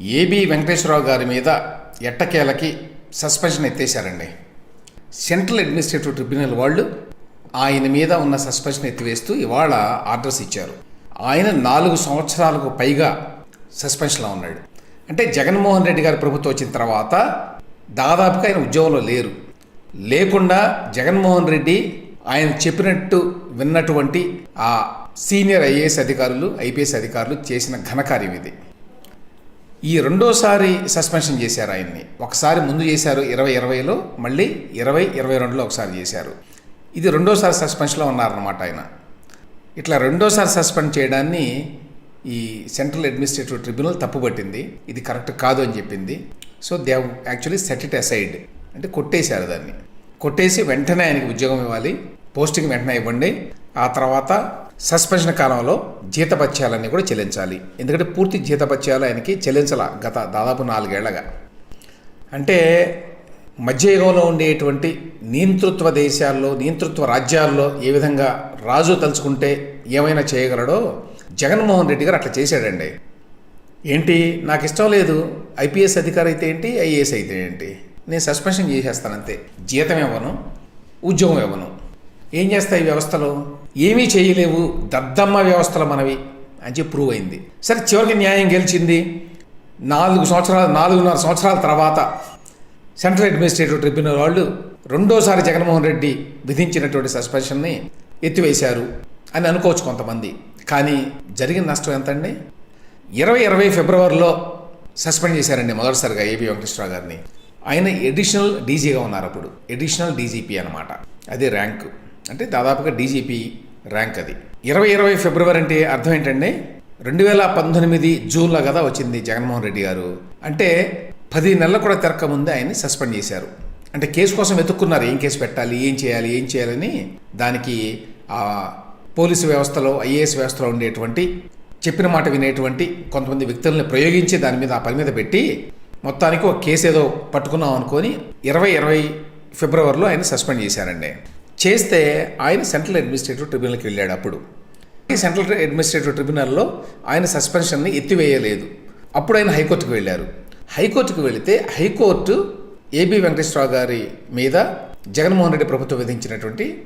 AB Venkateswararao గారి మీద ఎట్టకేలకి సస్పెన్షన్ ఎత్తేశారండి. సెంట్రల్ అడ్మినిస్ట్రేటివ్ ట్రిబ్యునల్ వాళ్ళు ఆయన మీద ఉన్న సస్పెన్షన్ ఎత్తివేస్తూ ఇవాళ ఆర్డర్స్ ఇచ్చారు. ఆయన నాలుగు సంవత్సరాలకు పైగా సస్పెన్షన్లో ఉన్నాడు. అంటే జగన్మోహన్ రెడ్డి గారి ప్రభుత్వం వచ్చిన తర్వాత దాదాపుగా ఆయన ఉద్యోగంలో లేరు. లేకుండా జగన్మోహన్ రెడ్డి ఆయన చెప్పినట్టు విన్నటువంటి ఆ సీనియర్ ఐఏఎస్ అధికారులు ఐపీఎస్ అధికారులు చేసిన ఘనకార్యం ఇది. ఈ రెండోసారి సస్పెన్షన్ చేశారు ఆయన్ని. ఒకసారి ముందు చేశారు ఇరవై ఇరవైలో మళ్ళీ ఇరవై ఇరవై రెండులో ఒకసారి చేశారు. ఇది రెండోసారి సస్పెన్షన్లో ఉన్నారన్నమాట ఆయన. ఇట్లా రెండోసారి సస్పెండ్ చేయడాన్ని ఈ సెంట్రల్ అడ్మినిస్ట్రేటివ్ ట్రిబ్యునల్ తప్పుపట్టింది. ఇది కరెక్ట్ కాదు అని చెప్పింది. So they actually set it aside. అంటే కొట్టేశారు దాన్ని. కొట్టేసి వెంటనే ఆయనకి ఉద్యోగం ఇవ్వాలి. పోస్టింగ్ వెంటనే ఇవ్వండి. ఆ తర్వాత సస్పెన్షన్ కాలంలో జీతపత్యాలన్నీ కూడా చెల్లించాలి. ఎందుకంటే పూర్తి జీతపత్యాలు ఆయనకి చెల్లించాల గత దాదాపు నాలుగేళ్ళగా. అంటే మధ్యయుగంలో ఉండేటువంటి నియంతృత్వ దేశాల్లో నియంతృత్వ రాజ్యాల్లో ఏ విధంగా రాజు తలుచుకుంటే ఏమైనా చేయగలడో జగన్మోహన్ రెడ్డి గారు అట్లా చేశాడండి. ఏంటి? నాకు ఇష్టం లేదు. ఐపీఎస్ అధికారి అయితే ఏంటి? ఐఏఎస్ అయితే ఏంటి? నేను సస్పెన్షన్ చేసేస్తాను అంతే. జీతం ఇవ్వను ఉద్యోగం ఇవ్వను. ఏం చేస్తాయి వ్యవస్థలో? ఏమీ చేయలేవు దద్దమ్మ వ్యవస్థలు మనవి అని చెప్పి ప్రూవ్ అయింది. సరే చివరికి న్యాయం గెలిచింది. నాలుగు సంవత్సరాలు నాలుగున్నర సంవత్సరాల తర్వాత సెంట్రల్ అడ్మినిస్ట్రేటివ్ ట్రిబ్యునల్ వాళ్ళు రెండోసారి జగన్మోహన్ రెడ్డి విధించినటువంటి సస్పెన్షన్ని ఎత్తివేశారు అని అనుకోవచ్చు కొంతమంది. కానీ జరిగిన నష్టం ఎంతండి? ఇరవై ఇరవై ఫిబ్రవరిలో సస్పెండ్ చేశారండి మొదటిసారిగా ఏబి వెంకటేశ్వరరావు గారిని. ఆయన ఎడిషనల్ డీజీగా ఉన్నారు అప్పుడు. ఎడిషనల్ డీజీపీ అనమాట అదే ర్యాంకు. అంటే దాదాపుగా డీజీపీ ర్యాంక్ అది. ఇరవై ఇరవై ఫిబ్రవరి అంటే అర్థం ఏంటండి? రెండు వేల పంతొమ్మిది జూన్లో కదా వచ్చింది జగన్మోహన్ రెడ్డి గారు. అంటే పది నెలలు కూడా తిరక్క ముందే ఆయన్ని సస్పెండ్ చేశారు. అంటే కేసు కోసం వెతుక్కున్నారు ఏం కేసు పెట్టాలి ఏం చేయాలి ఏం చేయాలని దానికి ఆ పోలీసు వ్యవస్థలో ఐఏఎస్ వ్యవస్థలో ఉండేటువంటి చెప్పిన మాట వినేటువంటి కొంతమంది వ్యక్తులను ప్రయోగించి దాని మీద ఆ పని మీద పెట్టి మొత్తానికి ఒక కేసు ఏదో పట్టుకున్నాం అనుకొని ఇరవై ఇరవై ఫిబ్రవరిలో ఆయన సస్పెండ్ చేశారండి. చేస్తే ఆయన సెంట్రల్ అడ్మినిస్ట్రేటివ్ ట్రిబ్యునల్కి వెళ్ళాడు అప్పుడు. సెంట్రల్ అడ్మినిస్ట్రేటివ్ ట్రిబ్యునల్లో ఆయన సస్పెన్షన్ని ఎత్తివేయలేదు. అప్పుడు ఆయన హైకోర్టుకు వెళ్ళారు. హైకోర్టుకు వెళితే హైకోర్టు ఏబి వెంకటేశ్వరరావు గారి మీద జగన్మోహన్ రెడ్డి ప్రభుత్వం విధించినటువంటి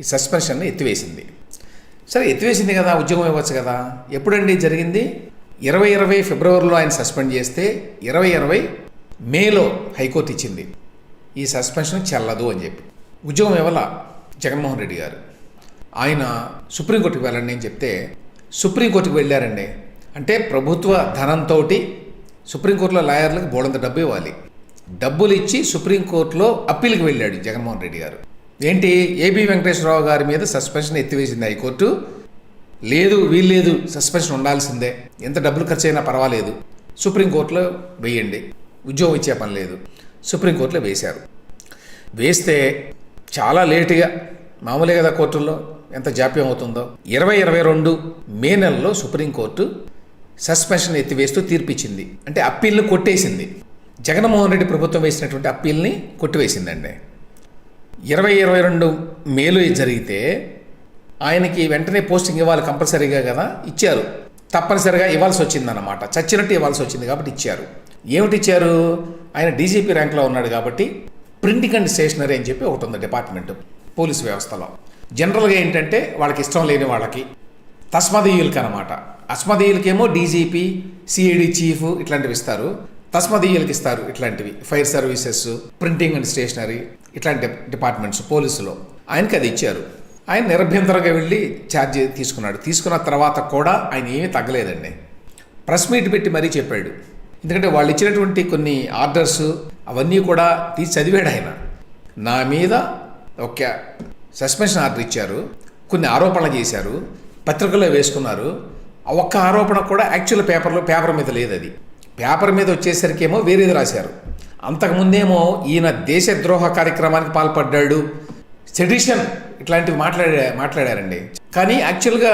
ఈ సస్పెన్షన్ని ఎత్తివేసింది. సరే ఎత్తివేసింది కదా ఉద్యోగం ఇవ్వచ్చు కదా. ఎప్పుడండి జరిగింది? ఇరవై ఇరవై ఫిబ్రవరిలో ఆయన సస్పెండ్ చేస్తే ఇరవై ఇరవై మేలో హైకోర్టు ఇచ్చింది. ఈ సస్పెన్షన్ చెల్లదు అని చెప్పి. ఉద్యోగం ఇవ్వాల? జగన్మోహన్ రెడ్డి గారు. ఆయన సుప్రీంకోర్టుకు వెళ్ళండి అని చెప్తే సుప్రీంకోర్టుకు వెళ్ళారండి. అంటే ప్రభుత్వ ధనంతో సుప్రీంకోర్టులో లాయర్లకు బోడంత డబ్బు ఇవ్వాలి. డబ్బులు ఇచ్చి సుప్రీంకోర్టులో అప్పీల్కి వెళ్ళాడు జగన్మోహన్ రెడ్డి గారు. ఏంటి? ఏబి వెంకటేశ్వరరావు గారి మీద సస్పెన్షన్ ఎత్తివేసింది హైకోర్టు? లేదు వీల్లేదు సస్పెన్షన్ ఉండాల్సిందే. ఎంత డబ్బులు ఖర్చు అయినా పర్వాలేదు. సుప్రీంకోర్టులో వేయండి. ఉద్యోగం ఇచ్చే పని లేదు. సుప్రీంకోర్టులో వేశారు. వేస్తే చాలా లేటుగా మామూలే కదా కోర్టుల్లో ఎంత జాప్యం అవుతుందో. ఇరవై ఇరవై రెండు మే నెలలో సుప్రీంకోర్టు సస్పెన్షన్ ఎత్తివేస్తూ తీర్పిచ్చింది. అంటే అప్పీల్ని కొట్టేసింది. జగన్మోహన్ రెడ్డి ప్రభుత్వం వేసినటువంటి అప్పీల్ని కొట్టివేసిందండి. ఇరవై ఇరవై రెండు మేలు జరిగితే ఆయనకి వెంటనే పోస్టింగ్ ఇవ్వాలి కంపల్సరీగా కదా ఇచ్చారు. తప్పనిసరిగా ఇవ్వాల్సి వచ్చిందన్నమాట. చచ్చినట్టు ఇవ్వాల్సి వచ్చింది కాబట్టి ఇచ్చారు. ఏమిటి ఇచ్చారు ఆయన డీజీపీ ర్యాంక్లో ఉన్నాడు కాబట్టి ప్రింటింగ్ అండ్ స్టేషనరీ అని చెప్పి ఒకటి ఉంది డిపార్ట్మెంట్ పోలీస్ వ్యవస్థలో. జనరల్గా ఏంటంటే వాళ్ళకి ఇష్టం లేని వాళ్ళకి తస్మదీయులకి అనమాట అస్మదీయులకేమో డీజీపీ సిఐడి చీఫ్ ఇట్లాంటివి ఇస్తారు. తస్మదీయులకి ఇస్తారు ఇట్లాంటివి. Fire services printing and stationery ఇట్లాంటి డిపార్ట్మెంట్స్ పోలీసులో. ఆయనకి అది ఇచ్చారు. ఆయన నిరభ్యంతరంగా వెళ్ళి ఛార్జ్ తీసుకున్నాడు. తీసుకున్న తర్వాత కూడా ఆయన ఏమీ తగ్గలేదండి. ప్రెస్ మీట్ పెట్టి మరీ చెప్పాడు. ఎందుకంటే వాళ్ళు ఇచ్చినటువంటి కొన్ని ఆర్డర్స్ అవన్నీ కూడా తీసి చదివాడు ఆయన. నా మీద ఒక సస్పెన్షన్ ఆర్డర్ ఇచ్చారు. కొన్ని ఆరోపణలు చేశారు. పత్రికల్లో వేసుకున్నారు. ఆ ఒక్క ఆరోపణ కూడా యాక్చువల్ పేపర్లో పేపర్ మీద లేదు అది. పేపర్ మీద వచ్చేసరికి ఏమో వేరేది రాశారు. అంతకుముందేమో ఈయన దేశద్రోహ కార్యక్రమానికి పాల్పడ్డాడు. సెడిషన్ ఇట్లాంటివి మాట్లాడే మాట్లాడారండి. కానీ యాక్చువల్గా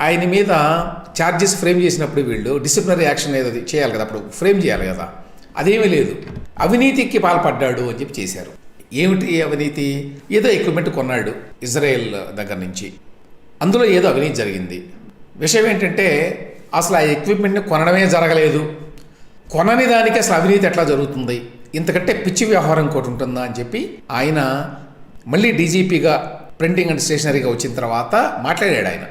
ఆయన మీద ఛార్జెస్ ఫ్రేమ్ చేసినప్పుడు వీళ్ళు డిసిప్లినరీ యాక్షన్ ఏదో చేయాలి కదా అప్పుడు. ఫ్రేమ్ చేయాలి కదా. అదేమీ లేదు. అవినీతికి పాల్పడ్డాడు అని చెప్పి చేశారు. ఏమిటి అవినీతి? ఏదో ఎక్విప్మెంట్ కొన్నాడు ఇజ్రాయెల్ దగ్గర నుంచి. అందులో ఏదో అవినీతి జరిగింది. విషయం ఏంటంటే అసలు ఆ ఎక్విప్మెంట్ని కొనడమే జరగలేదు. కొనని దానికి అసలు అవినీతి ఎట్లా జరుగుతుంది? ఇంతకంటే పిచ్చి వ్యవహారం ఇంకోటి ఉంటుందా అని చెప్పి ఆయన మళ్ళీ డీజీపీగా ప్రింటింగ్ అండ్ స్టేషనరీగా వచ్చిన తర్వాత మాట్లాడాడు ఆయన.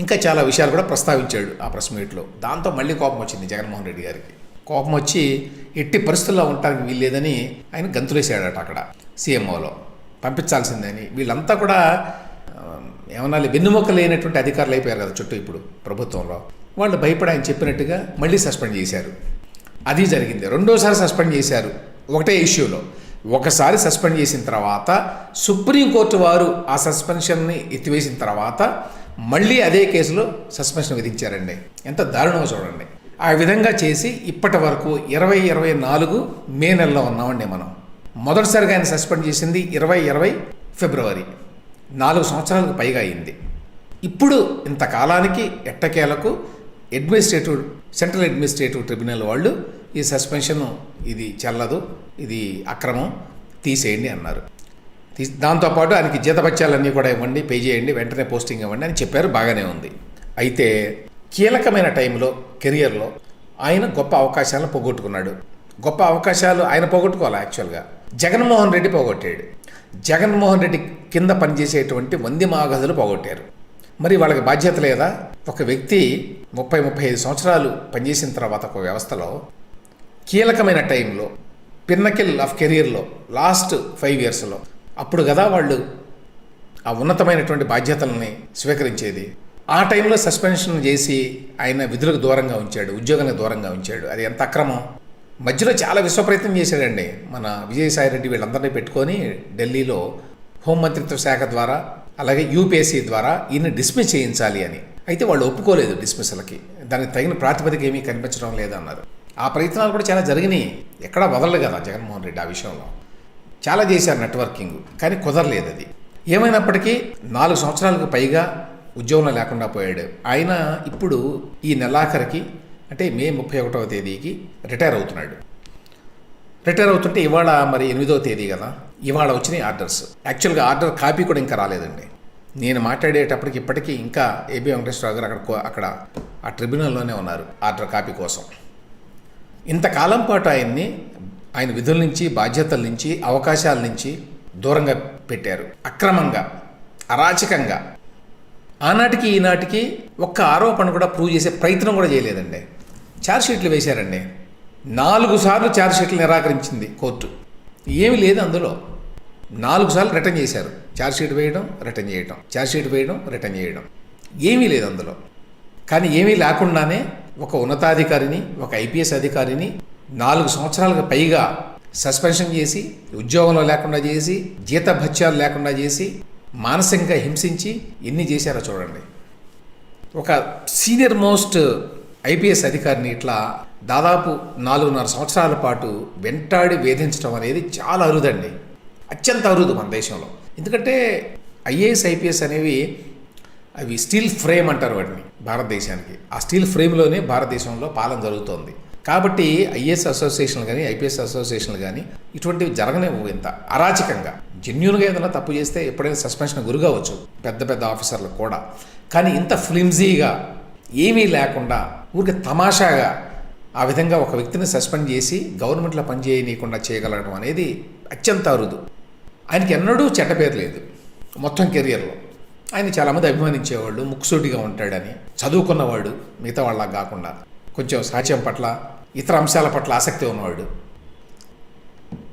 ఇంకా చాలా విషయాలు కూడా ప్రస్తావించాడు ఆ ప్రెస్ మీట్లో దాంతో మళ్ళీ కోపం వచ్చింది జగన్మోహన్ రెడ్డి గారికి. కోపం వచ్చి ఎట్టి పరిస్థితుల్లో ఉండటానికి వీల్లేదని ఆయన గంతులేసాడట అక్కడ సీఎంఓలో. పంపించాల్సిందని. వీళ్ళంతా కూడా ఆ, ఏమన్నా లేనటువంటి అధికారులు అయిపోయారు కదా చుట్టూ ఇప్పుడు ప్రభుత్వంలో. వాళ్ళు భయపడి ఆయన చెప్పినట్టుగా మళ్ళీ సస్పెండ్ చేశారు. అది జరిగింది. రెండోసారి సస్పెండ్ చేశారు. ఒకటే ఇష్యూలో. ఒకసారి సస్పెండ్ చేసిన తర్వాత సుప్రీంకోర్టు వారు ఆ సస్పెన్షన్ని ఎత్తివేసిన తర్వాత మళ్ళీ అదే కేసులో సస్పెన్షన్ విధించారండి. ఎంత దారుణమో చూడండి. ఆ విధంగా చేసి ఇప్పటి వరకు ఇరవై ఇరవై నాలుగు మే నెలలో ఉన్నామండి మనం. మొదటిసారిగా ఆయన సస్పెండ్ చేసింది ఇరవై ఇరవై ఫిబ్రవరి. నాలుగు సంవత్సరాలకు పైగా అయింది. ఇప్పుడు ఇంతకాలానికి ఎట్టకేలకు అడ్మినిస్ట్రేటివ్ సెంట్రల్ అడ్మినిస్ట్రేటివ్ ట్రిబ్యునల్ వాళ్ళు ఈ సస్పెన్షన్ ఇది చెల్లదు ఇది అక్రమం తీసేయండి అన్నారు. తీ- దాంతోపాటు ఆయనకి జీతభత్యాలన్నీ కూడా ఇవ్వండి పే చేయండి వెంటనే పోస్టింగ్ ఇవ్వండి అని చెప్పారు బాగానే ఉంది. అయితే కీలకమైన టైంలో కెరియర్లో ఆయన గొప్ప అవకాశాలను పోగొట్టుకున్నాడు. గొప్ప అవకాశాలు ఆయన పోగొట్టుకోవాలి యాక్చువల్గా. జగన్మోహన్ రెడ్డి పోగొట్టాడు. జగన్మోహన్ రెడ్డి కింద పనిచేసేటువంటి వంది మాగదులు పోగొట్టారు. మరి వాళ్ళకి బాధ్యత లేదా? ఒక వ్యక్తి ముప్పై ముప్పై ఐదు సంవత్సరాలు పనిచేసిన తర్వాత ఒక వ్యవస్థలో కీలకమైన టైంలో పిన్నకిల్ ఆఫ్ కెరీర్లో లాస్ట్ ఫైవ్ ఇయర్స్లో అప్పుడు కదా వాళ్ళు ఆ ఉన్నతమైనటువంటి బాధ్యతల్ని స్వీకరించేది. ఆ టైంలో సస్పెన్షన్ చేసి ఆయన విధులకు దూరంగా ఉంచాడు ఉద్యోగానికి దూరంగా ఉంచాడు. అది ఎంత అక్రమం? మధ్యలో చాలా విశ్వప్రయత్నం చేశాడండి. మన విజయసాయి రెడ్డి వీళ్ళందరినీ పెట్టుకొని ఢిల్లీలో హోంమంత్రిత్వ శాఖ ద్వారా అలాగే యూపీఎస్సీ ద్వారా ఈయన డిస్మిస్ చేయించాలి అని. అయితే వాళ్ళు ఒప్పుకోలేదు డిస్మిస్లకి దానికి తగిన ప్రాతిపదిక ఏమీ కనిపించడం లేదన్నారు. ఆ ప్రయత్నాలు కూడా చాలా జరిగినాయి. ఎక్కడా వదలలేదు కదా జగన్మోహన్ రెడ్డి ఆ విషయంలో. చాలా చేశారు నెట్వర్కింగ్ కానీ కుదరలేదు అది. ఏమైనప్పటికీ నాలుగు సంవత్సరాలకు పైగా ఉద్యోగంలో లేకుండా పోయాడు. ఆయన ఇప్పుడు ఈ నెలాఖరికి అంటే మే ముప్పై ఒకటవ తేదీకి రిటైర్ అవుతున్నాడు. రిటైర్ అవుతుంటే ఇవాళ మరి ఎనిమిదవ తేదీ కదా ఇవాళ వచ్చినాయి ఆర్డర్స్. యాక్చువల్గా ఆర్డర్ కాపీ కూడా ఇంకా రాలేదండి. నేను మాట్లాడేటప్పటికి ఇప్పటికీ ఇంకా ఏబి వెంకటేశ్వరరావు గారు అక్కడ అక్కడ ఆ ట్రిబ్యునల్లోనే ఉన్నారు ఆర్డర్ కాపీ కోసం. ఇంతకాలం పాటు ఆయన్ని ఆయన విధుల నుంచి బాధ్యతల నుంచి అవకాశాల నుంచి దూరంగా పెట్టారు. అక్రమంగా అరాచకంగా. ఆనాటికి ఈనాటికి ఒక్క ఆరోపణ కూడా ప్రూవ్ చేసే ప్రయత్నం కూడా చేయలేదండి. ఛార్జ్ షీట్లు వేశారండి. నాలుగు సార్లు ఛార్జ్ షీట్లు నిరాకరించింది కోర్టు. ఏమి లేదు అందులో. నాలుగు సార్లు రిటర్న్ చేశారు. ఛార్జ్ షీట్ వేయడం రిటర్న్ చేయడం ఛార్జ్ షీట్ వేయడం రిటర్న్ చేయడం. ఏమీ లేదు అందులో. కానీ ఏమీ లేకుండానే ఒక ఉన్నతాధికారిని ఒక ఐపీఎస్ అధికారిని నాలుగు సంవత్సరాలకు పైగా సస్పెన్షన్ చేసి ఉద్యోగంలో లేకుండా చేసి జీతభత్యాలు లేకుండా చేసి మానసికంగా హింసించి ఎన్ని చేశారో చూడండి. ఒక సీనియర్ మోస్ట్ ఐపీఎస్ అధికారిని ఇట్లా దాదాపు నాలుగున్నర సంవత్సరాల పాటు వెంటాడి వేధించడం అనేది చాలా అరుదండి. అత్యంత అరుదు మన దేశంలో. ఎందుకంటే ఐఏఎస్ ఐపీఎస్ అనేవి అవి స్టీల్ ఫ్రేమ్ అంటారు వాటిని భారతదేశానికి. ఆ స్టీల్ ఫ్రేమ్లోనే భారతదేశంలో పాలన జరుగుతోంది. కాబట్టి ఐఏఎస్ అసోసియేషన్లు కానీ ఐపీఎస్ అసోసియేషన్లు కానీ ఇటువంటివి జరగనివ్వు ఇంత. అరాచకంగా. జెన్యున్గా ఏదైనా తప్పు చేస్తే ఎప్పుడైనా సస్పెన్షన్ గురికావచ్చు పెద్ద పెద్ద ఆఫీసర్లకు కూడా. కానీ ఇంత ఫ్లిమ్జీగా ఏమీ లేకుండా ఊరికి తమాషాగా ఆ విధంగా ఒక వ్యక్తిని సస్పెండ్ చేసి గవర్నమెంట్లో పనిచేయనీయకుండా చేయగలగడం అనేది అత్యంత అరుదు. ఆయనకి ఎన్నడూ చెడ్డ పేరు లేదు. మొత్తం కెరియర్లో. ఆయన చాలామంది అభిమానించేవాళ్ళు ముక్కుసూటిగా ఉంటాడని. చదువుకున్నవాడు మిగతా వాళ్ళ కాకుండా. కొంచెం సాక్ష్యం పట్ల ఇతర అంశాల పట్ల ఆసక్తి ఉన్నవాడు.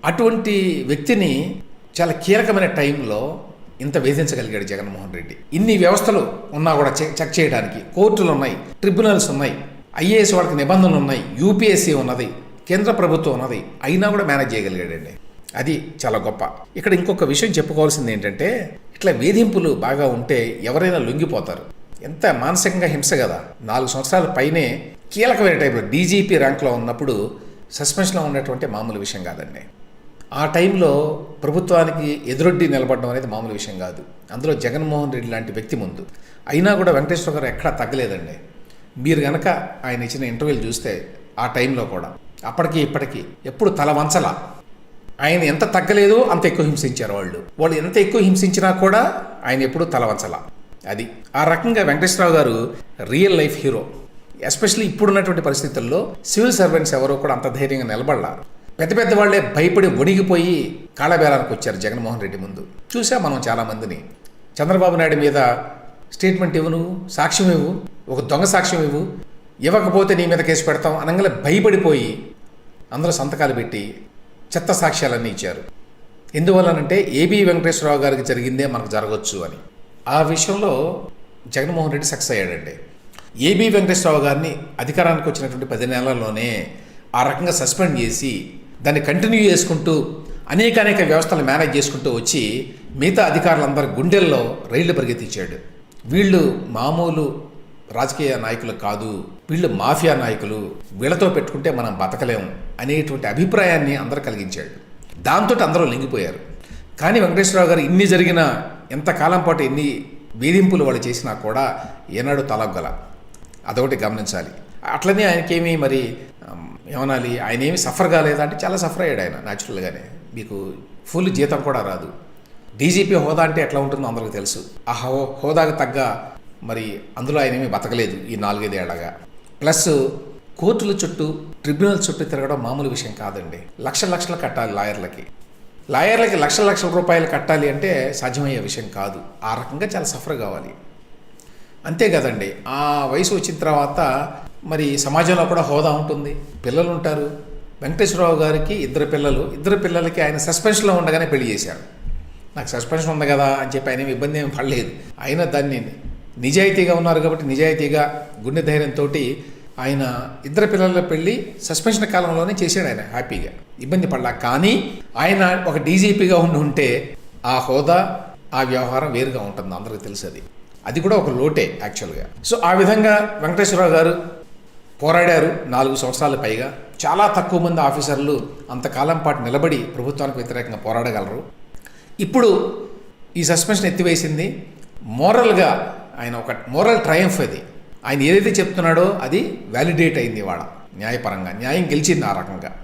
అటువంటి వ్యక్తిని చాలా కీలకమైన టైంలో ఇంత వేధించగలిగాడు జగన్మోహన్ రెడ్డి. ఇన్ని వ్యవస్థలు ఉన్నా కూడా చెక్ చెక్ చేయడానికి కోర్టులు ఉన్నాయి ట్రిబ్యునల్స్ ఉన్నాయి ఐఏఎస్ వాళ్ళకి నిబంధనలు ఉన్నాయి యూపీఎస్సీ ఉన్నది కేంద్ర ప్రభుత్వం ఉన్నది అయినా కూడా మేనేజ్ చేయగలిగాడండి. అది చాలా గొప్ప. ఇక్కడ ఇంకొక విషయం చెప్పుకోవాల్సింది ఏంటంటే ఇట్లా వేధింపులు బాగా ఉంటే ఎవరైనా లొంగిపోతారు. ఎంత మానసికంగా హింస కదా. నాలుగు సంవత్సరాల పైనే కీలకమైన టైంలో డీజీపీ ర్యాంక్లో ఉన్నప్పుడు సస్పెన్షన్లో ఉన్నటువంటి మామూలు విషయం కాదండి. ఆ టైంలో ప్రభుత్వానికి ఎదురొడ్డి నిలబడడం అనేది మామూలు విషయం కాదు. అందులో జగన్మోహన్ రెడ్డి లాంటి వ్యక్తి ముందు. అయినా కూడా వెంకటేశ్వర గారు ఎక్కడా తగ్గలేదండి. మీరు గనక ఆయన ఇచ్చిన ఇంటర్వ్యూలు చూస్తే ఆ టైంలో కూడా. అప్పటికి ఇప్పటికీ ఎప్పుడు తల వంచల. ఆయన ఎంత తగ్గలేదో అంత ఎక్కువ హింసించారు వాళ్ళు. వాళ్ళు ఎంత ఎక్కువ హింసించినా కూడా ఆయన ఎప్పుడూ తల వంచల. అది. ఆ రకంగా వెంకటేశ్వరరావు గారు రియల్ లైఫ్ హీరో. ఎస్పెషల్లీ ఇప్పుడున్నటువంటి పరిస్థితుల్లో సివిల్ సర్వెంట్స్ ఎవరో కూడా అంత ధైర్యంగా నిలబడలారు. పెద్ద పెద్ద వాళ్ళే భయపడి వణిగిపోయి కాళ్ళబేరానికి వచ్చారు జగన్మోహన్ రెడ్డి ముందు. చూసా మనం చాలామందిని చంద్రబాబు నాయుడు మీద స్టేట్మెంట్ ఇవ్వు నువ్వు సాక్ష్యం ఇవ్వు ఒక దొంగ సాక్ష్యం ఇవ్వు ఇవ్వకపోతే నీ మీద కేసు పెడతాం అనగానే భయపడిపోయి అందరూ సంతకాలు పెట్టి చెత్త సాక్ష్యాలన్నీ ఇచ్చారు. ఎందువల్లనంటే ఏబి వెంకటేశ్వరరావు గారికి జరిగిందే మనకు జరగవచ్చు అని. ఆ విషయంలో జగన్మోహన్ రెడ్డి సక్సెస్ అయ్యాడండి. ఏబి వెంకటేశ్వరరావు గారిని అధికారానికి వచ్చినటువంటి పది నెలల్లోనే ఆ రకంగా సస్పెండ్ చేసి దాన్ని కంటిన్యూ చేసుకుంటూ అనేక అనేక వ్యవస్థలు మేనేజ్ చేసుకుంటూ వచ్చి మిగతా అధికారులందరి గుండెల్లో రైళ్ళు పరిగెత్తించాడు. వీళ్ళు మామూలు రాజకీయ నాయకులు కాదు వీళ్ళు మాఫియా నాయకులు వీళ్ళతో పెట్టుకుంటే మనం బతకలేము అనేటువంటి అభిప్రాయాన్ని అందరూ కలిగించాడు. దాంతో అందరూ లొంగిపోయారు. కానీ వెంకటేశ్వరరావు గారు ఇన్ని జరిగిన ఎంతకాలం పాటు ఎన్ని వేధింపులు వాళ్ళు చేసినా కూడా ఏనాడు తలగ్గల. అదొకటి గమనించాలి. అట్లనే ఆయనకేమీ మరి ఏమనాలి ఆయన ఏమి సఫర్ కాలేదా అంటే చాలా సఫర్ అయ్యాడు ఆయన న్యాచురల్గానే మీకు ఫుల్ జీతం కూడా రాదు. డీజీపీ హోదా అంటే ఎట్లా ఉంటుందో అందరికి తెలుసు. ఆ హో హోదాకు తగ్గ మరి అందులో ఆయన ఏమీ బతకలేదు ఈ నాలుగైదేళ్ళగా. ప్లస్ కోర్టుల చుట్టూ ట్రిబ్యునల్ చుట్టూ తిరగడం మామూలు విషయం కాదండి. లక్షల లక్షలు కట్టాలి లాయర్లకి. లాయర్లకి లక్షల లక్షల రూపాయలు కట్టాలి అంటే సాధ్యమయ్యే విషయం కాదు. ఆ రకంగా చాలా సఫర్ కావాలి. అంతే కదండి. ఆ వయసు వచ్చిన తర్వాత మరి సమాజంలో కూడా హోదా ఉంటుంది. పిల్లలు ఉంటారు. వెంకటేశ్వరరావు గారికి ఇద్దరు పిల్లలు. ఇద్దరు పిల్లలకి ఆయన సస్పెన్షన్లో ఉండగానే పెళ్ళి చేశారు. నాకు సస్పెన్షన్ ఉంది కదా అని చెప్పి ఆయన ఇబ్బంది ఏమి పడలేదు. అయినా దాన్ని నిజాయితీగా ఉన్నారు కాబట్టి నిజాయితీగా గుండె ధైర్యంతో ఆయన ఇద్దరు పిల్లల పెళ్ళి సస్పెన్షన్ కాలంలోనే చేశాడు ఆయన హ్యాపీగా. ఇబ్బంది పడలా. కానీ ఆయన ఒక డీజీపీగా ఉండి ఉంటే ఆ హోదా ఆ వ్యవహారం వేరుగా ఉంటుంది. అందరికీ తెలుసు అది. అది కూడా ఒక లోటే యాక్చువల్గా సో ఆ విధంగా వెంకటేశ్వరరావు గారు పోరాడారు నాలుగు సంవత్సరాల పైగా. చాలా తక్కువ మంది ఆఫీసర్లు అంతకాలం పాటు నిలబడి ప్రభుత్వానికి వ్యతిరేకంగా పోరాడగలరు. ఇప్పుడు ఈ సస్పెన్షన్ ఎత్తివేసింది. మోరల్గా ఆయన ఒక మోరల్ ట్రయంఫ్ అది. ఆయన ఏదైతే చెప్తున్నాడో అది వ్యాలిడేట్ అయింది ఇవాళ. న్యాయపరంగా న్యాయం గెలిచింది ఆ రకంగా.